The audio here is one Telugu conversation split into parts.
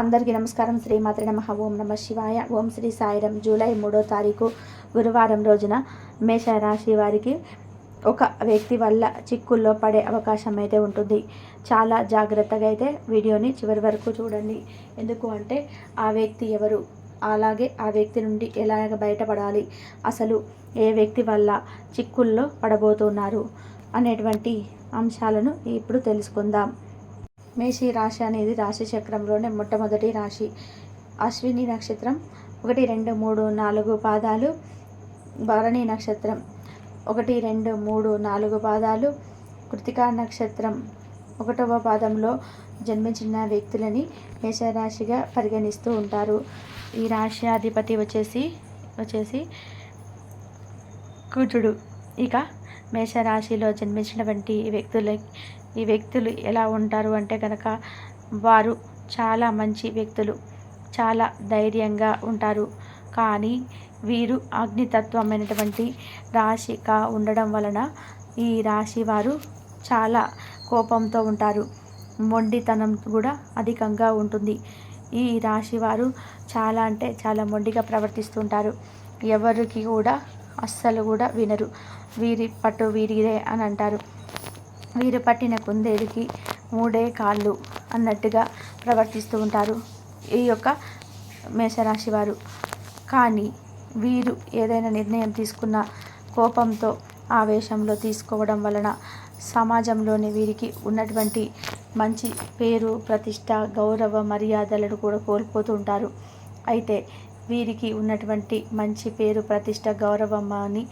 అందరికీ నమస్కారం. శ్రీమాత్రి నమ. ఓం నమ శివాయ. ఓం శ్రీ సాయిరం. జూలై మూడో తారీఖు గురువారం రోజున మేషరాశి వారికి ఒక వ్యక్తి వల్ల చిక్కుల్లో పడే అవకాశం అయితే ఉంటుంది. చాలా జాగ్రత్తగా అయితే వీడియోని చివరి వరకు చూడండి. ఎందుకు అంటే ఆ వ్యక్తి ఎవరు? అలాగే ఆ వ్యక్తి నుండి ఎలాగ బయటపడాలి? అసలు ఏ వ్యక్తి వల్ల చిక్కుల్లో పడబోతున్నారు? అనేటువంటి అంశాలను ఇప్పుడు తెలుసుకుందాం. మేషి రాశి అనేది రాశి చక్రంలోనే మొట్టమొదటి రాశి. అశ్విని నక్షత్రం ఒకటి రెండు మూడు నాలుగు పాదాలు. భరణి నక్షత్రం ఒకటి రెండు మూడు నాలుగు పాదాలు. కృతికా నక్షత్రం ఒకటవ పాదంలో జన్మించిన వ్యక్తులని మేషరాశిగా పరిగణిస్తూ ఉంటారు. ఈ రాశి అధిపతి వచ్చేసి వచ్చేసి కుజుడు. ఇక మేషరాశిలో జన్మించినటువంటి ఈ వ్యక్తుల ఈ వ్యక్తులు ఎలా ఉంటారు అంటే కనుక వారు చాలా మంచి వ్యక్తులు చాలా ధైర్యంగా ఉంటారు. కానీ వీరు అగ్నితత్వమైనటువంటి రాశిగా ఉండడం వలన ఈ రాశి వారు చాలా కోపంతో ఉంటారు. మొండితనం కూడా అధికంగా ఉంటుంది. ఈ రాశి వారు చాలా అంటే చాలా మొండిగా ప్రవర్తిస్తుంటారు ఎవరికి కూడా అస్సలు కూడా వినరు. వీరి పట్టు వీరిదే అని అంటారు. వీరు పట్టిన కుందేలుకి మూడే కాళ్ళు అన్నట్టుగా ప్రవర్తిస్తూ ఉంటారు ఈ యొక్క మేషరాశి వారు. కానీ వీరు ఏదైనా నిర్ణయం తీసుకున్న కోపంతో ఆవేశంలో తీసుకోవడం వలన సమాజంలోని వీరికి ఉన్నటువంటి మంచి పేరు ప్రతిష్ట గౌరవ మర్యాదలను కూడా కోల్పోతూ ఉంటారు. అయితే వీరికి ఉన్నటువంటి మంచి పేరు ప్రతిష్ట గౌరవమని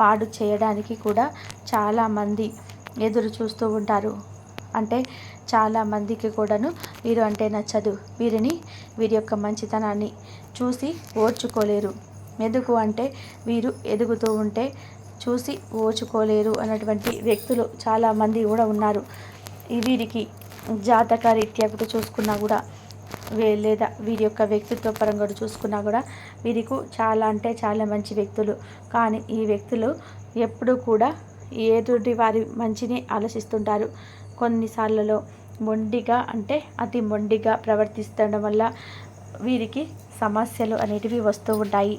పాడు చేయడానికి కూడా చాలామంది ఎదురు చూస్తూ ఉంటారు. అంటే చాలామందికి కూడాను వీరు అంటే నచ్చదు. వీరిని వీరి యొక్క మంచితనాన్ని చూసి ఓర్చుకోలేరు. ఎందుకు అంటే వీరు ఎదుగుతూ ఉంటే చూసి ఓర్చుకోలేరు అన్నటువంటి వ్యక్తులు చాలామంది కూడా ఉన్నారు. వీరికి జాతక రీత్యా కూడా చూసుకున్నా కూడా వే లేదా వీరి యొక్క వ్యక్తిత్వ పరంగా కూడా చూసుకున్నా కూడా వీరికి చాలా అంటే చాలా మంచి వ్యక్తులు. కానీ ఈ వ్యక్తులు ఎప్పుడూ కూడా ఎదుటి వారి మంచిని ఆలోచిస్తుంటారు. కొన్నిసార్లలో మొండిగా అంటే అతి మొండిగా ప్రవర్తిస్తుండడం వల్ల వీరికి సమస్యలు అనేటివి వస్తూ ఉంటాయి.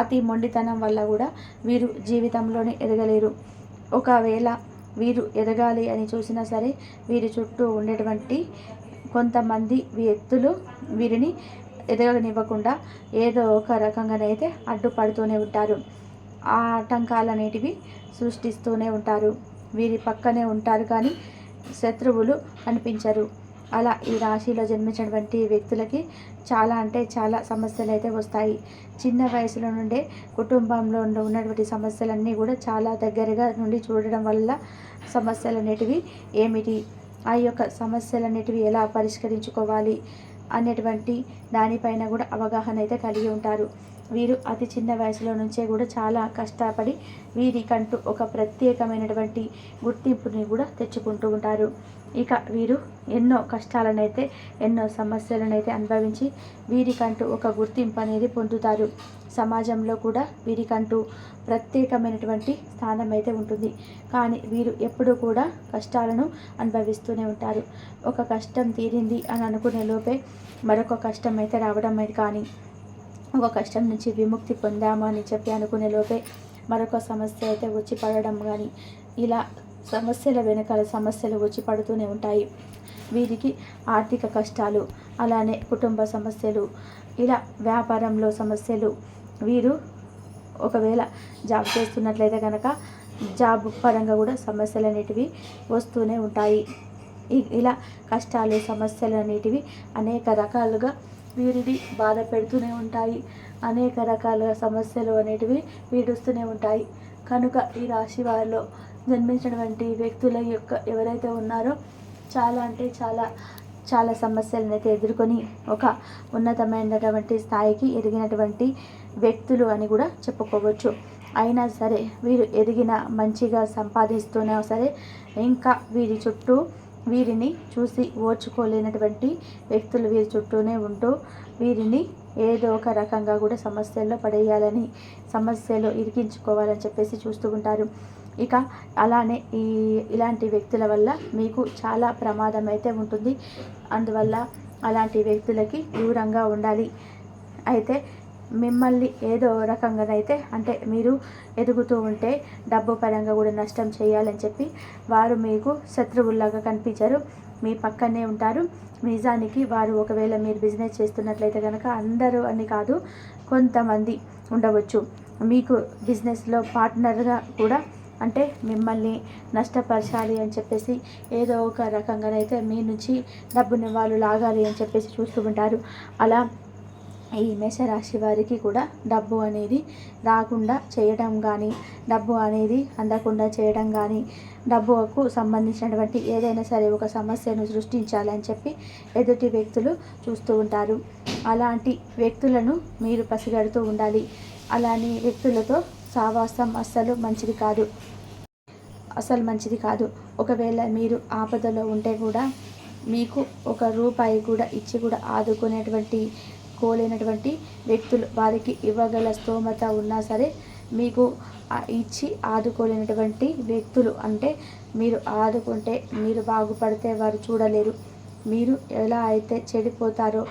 అతి మొండితనం వల్ల కూడా వీరు జీవితంలోనే ఎదగలేరు. ఒకవేళ వీరు ఎదగాలి అని చూసినా సరే వీరి చుట్టూ ఉండేటువంటి కొంతమంది వ్యక్తులు వీరిని ఎదగనివ్వకుండా ఏదో ఒక రకంగానైతే అడ్డుపడుతూనే ఉంటారు. ఆ ఆటంకాలు అనేటివి సృష్టిస్తూనే ఉంటారు. వీరి పక్కనే ఉంటారు కానీ శత్రువులు అనిపించరు. అలా ఈ రాశిలో జన్మించినటువంటి వ్యక్తులకి చాలా అంటే చాలా సమస్యలు అయితే వస్తాయి. చిన్న వయసులో నుండే కుటుంబంలో ఉన్నటువంటి సమస్యలన్నీ కూడా చాలా దగ్గరగా నుండి చూడడం వల్ల సమస్యలు అనేటివి ఏమిటి? ఆ యొక్క సమస్యలన్నిటివి ఎలా పరిష్కరించుకోవాలి? అనేటువంటి దానిపైన కూడా అవగాహన అయితే కలిగి ఉంటారు. వీరు అతి చిన్న వయసులో నుంచే కూడా చాలా కష్టపడి వీరికంటూ ఒక ప్రత్యేకమైనటువంటి గుర్తింపుని కూడా తెచ్చుకుంటూ ఉంటారు. ఇక వీరు ఎన్నో కష్టాలనైతే ఎన్నో సమస్యలనైతే అనుభవించి వీరికంటూ ఒక గుర్తింపు అనేది పొందుతారు. సమాజంలో కూడా వీరికంటూ ప్రత్యేకమైనటువంటి స్థానం అయితే ఉంటుంది. కానీ వీరు ఎప్పుడూ కూడా కష్టాలను అనుభవిస్తూనే ఉంటారు. ఒక కష్టం తీరింది అని అనుకునే లోపే మరొక కష్టం అయితే రావడం కానీ ఒక కష్టం నుంచి విముక్తి పొందాము అని చెప్పి అనుకునే లోపే మరొక సమస్య అయితే వచ్చి పడడం కానీ ఇలా సమస్యల వెనకాల సమస్యలు వచ్చి పడుతూనే ఉంటాయి. వీరికి ఆర్థిక కష్టాలు అలానే కుటుంబ సమస్యలు ఇలా వ్యాపారంలో సమస్యలు. వీరు ఒకవేళ జాబ్ చేస్తున్నట్లయితే కనుక జాబ్ పరంగా కూడా సమస్యలు అనేటివి వస్తూనే ఉంటాయి. ఇలా కష్టాలు సమస్యలు అనేటివి అనేక రకాలుగా వీరిని బాధ పెడుతూనే ఉంటాయి. అనేక రకాల సమస్యలు అనేటివి పీడిస్తూనే ఉంటాయి. కనుక ఈ రాశి వారిలో జన్మించినటువంటి వ్యక్తుల యొక్క ఎవరైతే ఉన్నారో చాలా అంటే చాలా చాలా సమస్యలను అయితే ఎదుర్కొని ఒక ఉన్నతమైనటువంటి స్థాయికి ఎదిగినటువంటి వ్యక్తులు అని కూడా చెప్పుకోవచ్చు. అయినా సరే వీరు ఎదిగిన మంచిగా సంపాదిస్తూనే సరే ఇంకా వీరి చుట్టూ వీరిని చూసి ఓర్చుకోలేనటువంటి వ్యక్తులు వీరి చుట్టూనే ఉంటూ వీరిని ఏదో ఒక రకంగా కూడా సమస్యల్లో పడేయాలని సమస్యలో ఇరికించుకోవాలని చెప్పేసి చూస్తూ ఉంటారు. ఇక అలానే ఈ ఇలాంటి వ్యక్తుల వల్ల మీకు చాలా ప్రమాదం అయితే ఉంటుంది. అందువల్ల అలాంటి వ్యక్తులకి దూరంగా ఉండాలి. అయితే మిమ్మల్ని ఏదో రకంగానైతే అంటే మీరు ఎదుగుతూ ఉంటే డబ్బు పరంగా కూడా నష్టం చేయాలని చెప్పి వారు మీకు శత్రువుల్లాగా కనిపించరు. మీ పక్కనే ఉంటారు. నిజానికి వారు ఒకవేళ మీరు బిజినెస్ చేస్తున్నట్లయితే కనుక అందరూ అని కాదు కొంతమంది ఉండవచ్చు. మీకు బిజినెస్లో పార్ట్నర్గా కూడా అంటే మిమ్మల్ని నష్టపరచాలి అని చెప్పేసి ఏదో ఒక రకంగానైతే మీ నుంచి డబ్బుని వాళ్ళు లాగాలి అని చెప్పేసి చూస్తూ ఉంటారు. అలా ఈ మేషరాశి వారికి కూడా డబ్బు అనేది రాకుండా చేయడం కానీ డబ్బు అనేది అందకుండా చేయడం కానీ డబ్బుకు సంబంధించినటువంటి ఏదైనా సరే ఒక సమస్యను సృష్టించాలని చెప్పి ఎదుటి వ్యక్తులు చూస్తూ ఉంటారు. అలాంటి వ్యక్తులను మీరు పసిగడుతూ ఉండాలి. అలాంటి వ్యక్తులతో సావాసం అస్సలు మంచిది కాదు. అసలు మంచిది కాదు. ఒకవేళ మీరు ఆపదలో ఉంటే కూడా మీకు ఒక రూపాయి కూడా ఇచ్చి కూడా ఆదుకునేటువంటి కోలేనటువంటి వ్యక్తులు వారికి ఇవ్వగల స్తోమత ఉన్నా సరే మీకు ఇచ్చి ఆదుకోలేనటువంటి వ్యక్తులు అంటే మీరు ఆదుకుంటే మీరు బాగుపడితే వారు చూడలేరు. మీరు ఎలా అయితే చెడిపోతారో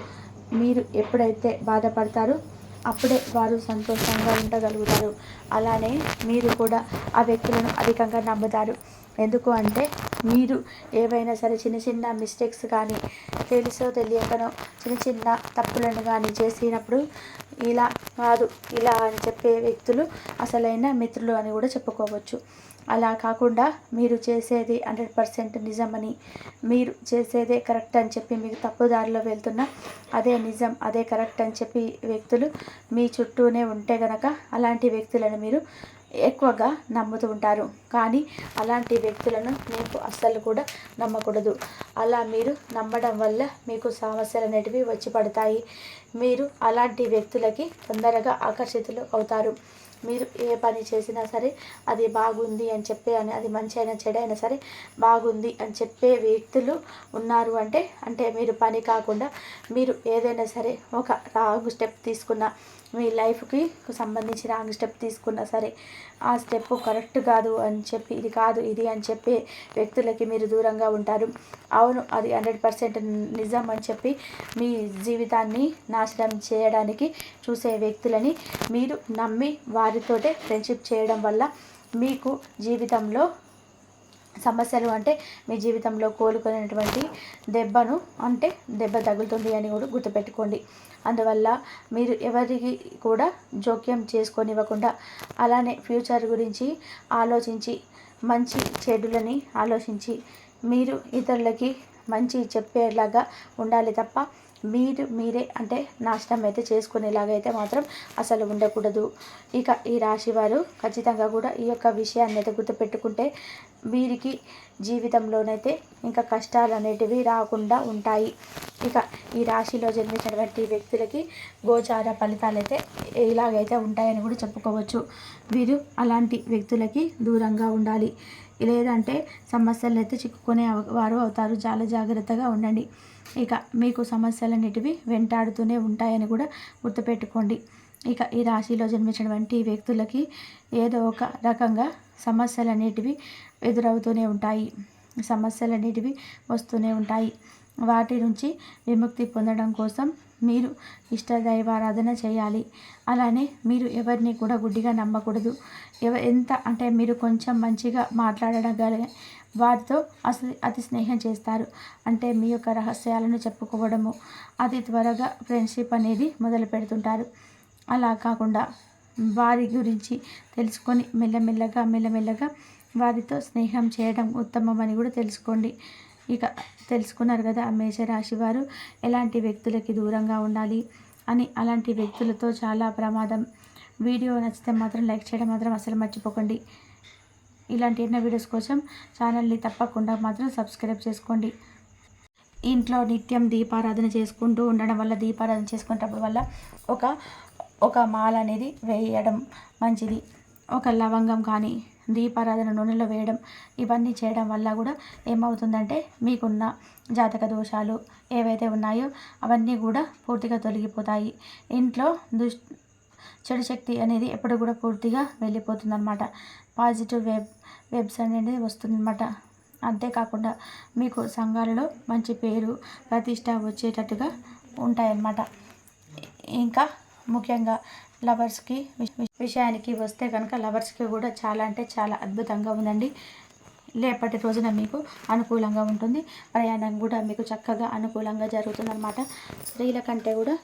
మీరు ఎప్పుడైతే బాధపడతారో అప్పుడే వారు సంతోషంగా ఉండగలుగుతారు. అలానే మీరు కూడా ఆ వ్యక్తులను అధికంగా నమ్ముతారు. ఎందుకు అంటే మీరు ఏవైనా సరే చిన్న చిన్న మిస్టేక్స్ కానీ తెలుసో తెలియకనో చిన్న చిన్న తప్పులను కానీ చేసినప్పుడు ఇలా కాదు ఇలా అని చెప్పే వ్యక్తులు అసలైన మిత్రులు అని కూడా చెప్పుకోవచ్చు. అలా కాకుండా మీరు చేసేది హండ్రెడ్ పర్సెంట్ నిజమని మీరు చేసేదే కరెక్ట్ అని చెప్పి మీకు తప్పుదారిలో వెళ్తున్న అదే నిజం అదే కరెక్ట్ అని చెప్పి వ్యక్తులు మీ చుట్టూనే ఉంటే గనక అలాంటి వ్యక్తులను మీరు ఎక్కువగా నమ్ముతూ ఉంటారు. కానీ అలాంటి వ్యక్తులను మీకు అస్సలు కూడా నమ్మకూడదు. అలా మీరు నమ్మడం వల్ల మీకు సమస్యలు అనేటివి వచ్చి పడతాయి. మీరు అలాంటి వ్యక్తులకి తొందరగా ఆకర్షితులు అవుతారు. మీరు ఏ పని చేసినా సరే అది బాగుంది అని చెప్పే అని అది మంచి అయినా చెడు అయినా సరే బాగుంది అని చెప్పే వ్యక్తులు ఉన్నారు అంటే అంటే మీరు పని కాకుండా మీరు ఏదైనా సరే ఒక రాంగ్ స్టెప్ తీసుకున్న మీ లైఫ్కి సంబంధించిన రాంగ్ స్టెప్ తీసుకున్నా సరే ఆ స్టెప్ కరెక్ట్ కాదు అని చెప్పి ఇది కాదు ఇది అని చెప్పే వ్యక్తులకి మీరు దూరంగా ఉంటారు. అవును అది హండ్రెడ్ పర్సెంట్ నిజం అని చెప్పి మీ జీవితాన్ని నాశనం చేయడానికి చూసే వ్యక్తులని మీరు నమ్మి వారితోటే ఫ్రెండ్షిప్ చేయడం వల్ల మీకు జీవితంలో సమస్యలు అంటే మీ జీవితంలో కోలుకునేటువంటి దెబ్బను అంటే దెబ్బ తగులుతుంది అని కూడా గుర్తుపెట్టుకోండి. అందువల్ల మీరు ఎవరికి కూడా జోక్యం చేసుకొనివ్వకుండా అలానే ఫ్యూచర్ గురించి ఆలోచించి మంచి చెడులని ఆలోచించి మీరు ఇతరులకి మంచి చెప్పేలాగా ఉండాలి తప్ప మీరు మీరే అంటే నాశనం అయితే చేసుకునేలాగైతే మాత్రం అసలు ఉండకూడదు. ఇక ఈ రాశి వారు ఖచ్చితంగా కూడా ఈ యొక్క విషయాన్ని అయితే గుర్తుపెట్టుకుంటే వీరికి జీవితంలోనైతే ఇంకా కష్టాలు అనేటివి రాకుండా ఉంటాయి. ఇక ఈ రాశిలో జన్మించినటువంటి వ్యక్తులకి గోచార ఫలితాలు అయితే ఇలాగైతే ఉంటాయని కూడా చెప్పుకోవచ్చు. వీరు అలాంటి వ్యక్తులకి దూరంగా ఉండాలి. లేదంటే సమస్యలు అయితే చిక్కుకునే వారు అవుతారు. చాలా జాగ్రత్తగా ఉండండి. ఇక మీకు సమస్యలన్నిటివి వెంటాడుతూనే ఉంటాయని కూడా గుర్తుపెట్టుకోండి. ఇక ఈ రాశిలో జన్మించినటువంటి వ్యక్తులకి ఏదో ఒక రకంగా సమస్యలు అనేటివి ఎదురవుతూనే ఉంటాయి. సమస్యలు అనేటివి వస్తూనే ఉంటాయి. వాటి నుంచి విముక్తి పొందడం కోసం మీరు ఇష్టదైవారాధన చేయాలి. అలానే మీరు ఎవరిని కూడా గుడ్డిగా నమ్మకూడదు. ఎవ ఎంత అంటే మీరు కొంచెం మంచిగా మాట్లాడడం గల వారితో అసలు అతి స్నేహం చేస్తారు. అంటే మీ యొక్క రహస్యాలను చెప్పుకోవడము అతి త్వరగా ఫ్రెండ్షిప్ అనేది మొదలు పెడుతుంటారు. అలా కాకుండా వారి గురించి తెలుసుకొని మెల్లమెల్లగా మెల్లమెల్లగా వారితో స్నేహం చేయడం ఉత్తమం అని కూడా తెలుసుకోండి. ఇక తెలుసుకున్నారు కదా మేషరాశి వారు ఎలాంటి వ్యక్తులకి దూరంగా ఉండాలి అని అలాంటి వ్యక్తులతో చాలా ప్రమాదం. వీడియో నచ్చితే మాత్రం లైక్ చేయడం మాత్రం అసలు మర్చిపోకండి. ఇలాంటి ఎన్నో వీడియోస్ కోసం ఛానల్ని తప్పకుండా మాత్రం సబ్స్క్రైబ్ చేసుకోండి. ఇంట్లో నిత్యం దీపారాధన చేసుకుంటూ ఉండడం వల్ల దీపారాధన చేసుకునేటప్పుడు వల్ల ఒక ఒక మాల అనేది వేయడం మంచిది. ఒక లవంగం కానీ దీపారాధన నూనెలో వేయడం ఇవన్నీ చేయడం వల్ల కూడా ఏమవుతుందంటే మీకున్న జాతక దోషాలు ఏవైతే ఉన్నాయో అవన్నీ కూడా పూర్తిగా తొలగిపోతాయి. ఇంట్లో దుష్ చెడు శక్తి అనేది ఎప్పుడు కూడా పూర్తిగా వెళ్ళిపోతుందన్నమాట. పాజిటివ్ వెబ్ వెబ్స్ అనేది వస్తుందన్నమాట. అంతేకాకుండా మీకు సంఘాలలో మంచి పేరు ప్రతిష్ట వచ్చేటట్టుగా ఉంటాయన్నమాట. ఇంకా ముఖ్యంగా లవర్స్కి విషయానికి వస్తే కనుక లవర్స్కి కూడా చాలా అంటే చాలా అద్భుతంగా ఉందండి. రేపటి రోజున మీకు అనుకూలంగా ఉంటుంది. ప్రయాణం కూడా మీకు చక్కగా అనుకూలంగా జరుగుతుందన్నమాట. స్త్రీల కంటే కూడా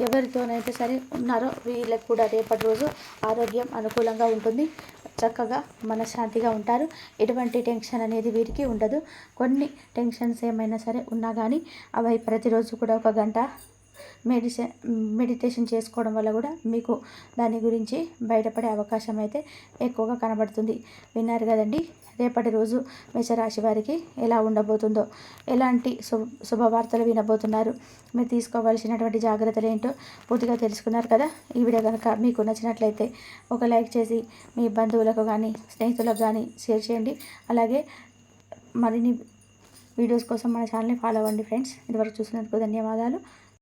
ఎవరితోనైతే సరే ఉన్నారో వీళ్ళకి కూడా రేపటి రోజు ఆరోగ్యం అనుకూలంగా ఉంటుంది. చక్కగా మనశ్శాంతిగా ఉంటారు. ఎటువంటి టెన్షన్ అనేది వీరికి ఉండదు. కొన్ని టెన్షన్స్ ఏమైనా సరే ఉన్నా కానీ అవి ప్రతిరోజు కూడా ఒక గంట మెడిసే మెడిటేషన్ చేసుకోవడం వల్ల కూడా మీకు దాని గురించి బయటపడే అవకాశం అయితే ఎక్కువగా కనబడుతుంది. విన్నారు కదండి రేపటి రోజు మేషరాశి వారికి ఎలా ఉండబోతుందో ఎలాంటి శుభ శుభవార్తలు వినబోతున్నారు మీరు తీసుకోవాల్సినటువంటి జాగ్రత్తలు ఏంటో పూర్తిగా తెలుసుకున్నారు కదా? ఈ వీడియో కనుక మీకు నచ్చినట్లయితే ఒక లైక్ చేసి మీ బంధువులకు కానీ స్నేహితులకు కానీ షేర్ చేయండి. అలాగే మరిన్ని వీడియోస్ కోసం మన ఛానల్ని ఫాలో అవ్వండి ఫ్రెండ్స్. ఇదివరకు చూసినందుకు ధన్యవాదాలు.